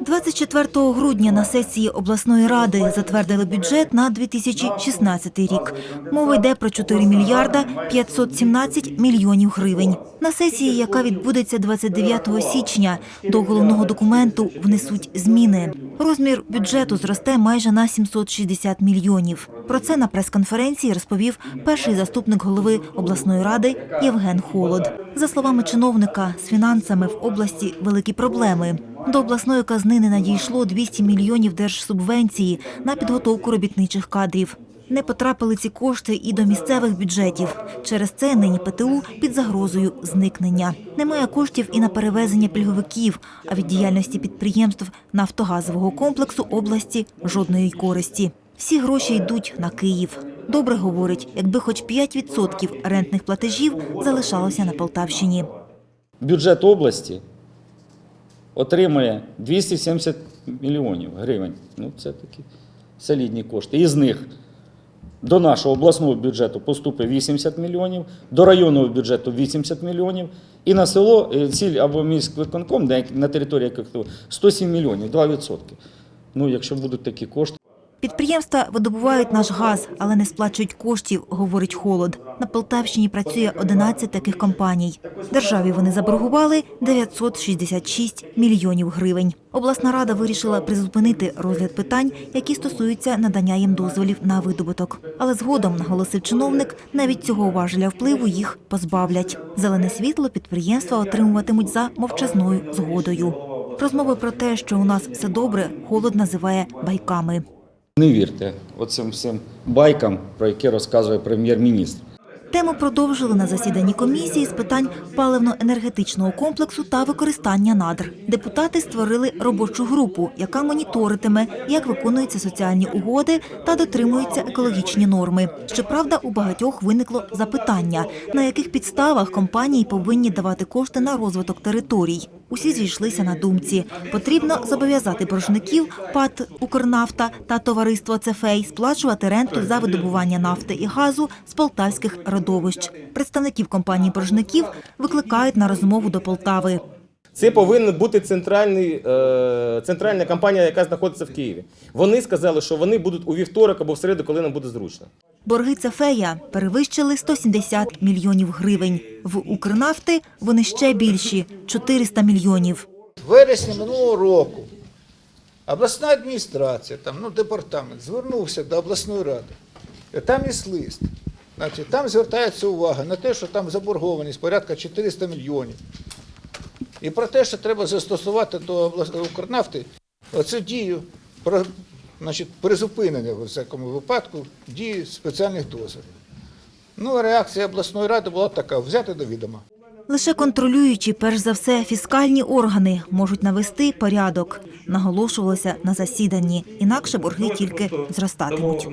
24 грудня на сесії обласної ради затвердили бюджет на 2016 рік. Мова йде про 4 мільярда 517 мільйонів гривень. На сесії, яка відбудеться 29 січня, до головного документу внесуть зміни. Розмір бюджету зросте майже на 760 мільйонів. Про це на прес-конференції розповів перший заступник голови обласної ради Євген Холод. За словами чиновника, з фінансами в області великі проблеми. До обласної казни не надійшло 200 мільйонів держсубвенції на підготовку робітничих кадрів. Не потрапили ці кошти і до місцевих бюджетів. Через це нині ПТУ під загрозою зникнення. Немає коштів і на перевезення пільговиків, а від діяльності підприємств нафтогазового комплексу області жодної користі. Всі гроші йдуть на Київ. Добре говорить, якби хоч 5% рентних платежів залишалося на Полтавщині. Бюджет області отримує 270 мільйонів гривень. Ну, це такі солідні кошти. Із них до нашого обласного бюджету поступить 80 мільйонів, до районного бюджету 80 мільйонів, і на село е, ціль або міськвиконком, на території яких 107 мільйонів, 2%. Ну, якщо будуть такі кошти. Підприємства видобувають наш газ, але не сплачують коштів, говорить Холод. На Полтавщині працює 11 таких компаній. Державі вони заборгували 966 мільйонів гривень. Обласна рада вирішила призупинити розгляд питань, які стосуються надання їм дозволів на видобуток. Але згодом, наголосив чиновник, навіть цього важеля впливу їх позбавлять. Зелене світло підприємства отримуватимуть за мовчазною згодою. Розмови про те, що у нас все добре, Холод називає байками. Не вірте оцим всім байкам, про які розказує прем'єр-міністр. Тему продовжили на засіданні комісії з питань паливно-енергетичного комплексу та використання надр. Депутати створили робочу групу, яка моніторитиме, як виконуються соціальні угоди та дотримуються екологічні норми. Щоправда, у багатьох виникло запитання, на яких підставах компанії повинні давати кошти на розвиток територій. Усі зійшлися на думці. Потрібно зобов'язати боржників ПАТ «Укрнафта» та товариство «Цефей» сплачувати ренту за видобування нафти і газу з полтавських родовищ. Представників компанії боржників викликають на розмову до Полтави. Це повинна бути центральний, е, центральна компанія, яка знаходиться в Києві. Вони сказали, що вони будуть у вівторок або в середу, коли нам буде зручно. Борги «Цефея» перевищили 170 мільйонів гривень. В «Укрнафти» вони ще більші – 400 мільйонів. В вересні минулого року обласна адміністрація, там, ну, департамент звернувся до обласної ради. Там є лист. Значить, там звертається увага на те, що там заборгованість порядка 400 мільйонів. І про те, що треба застосувати до Укрнафти оцю дію про значить, призупинення в всякому випадку дії спеціальних дозволів. Ну, а реакція обласної ради була така: взяти до відома. Лише контролюючі, перш за все, фіскальні органи можуть навести порядок, наголошувалося на засіданні. Інакше борги тільки зростатимуть.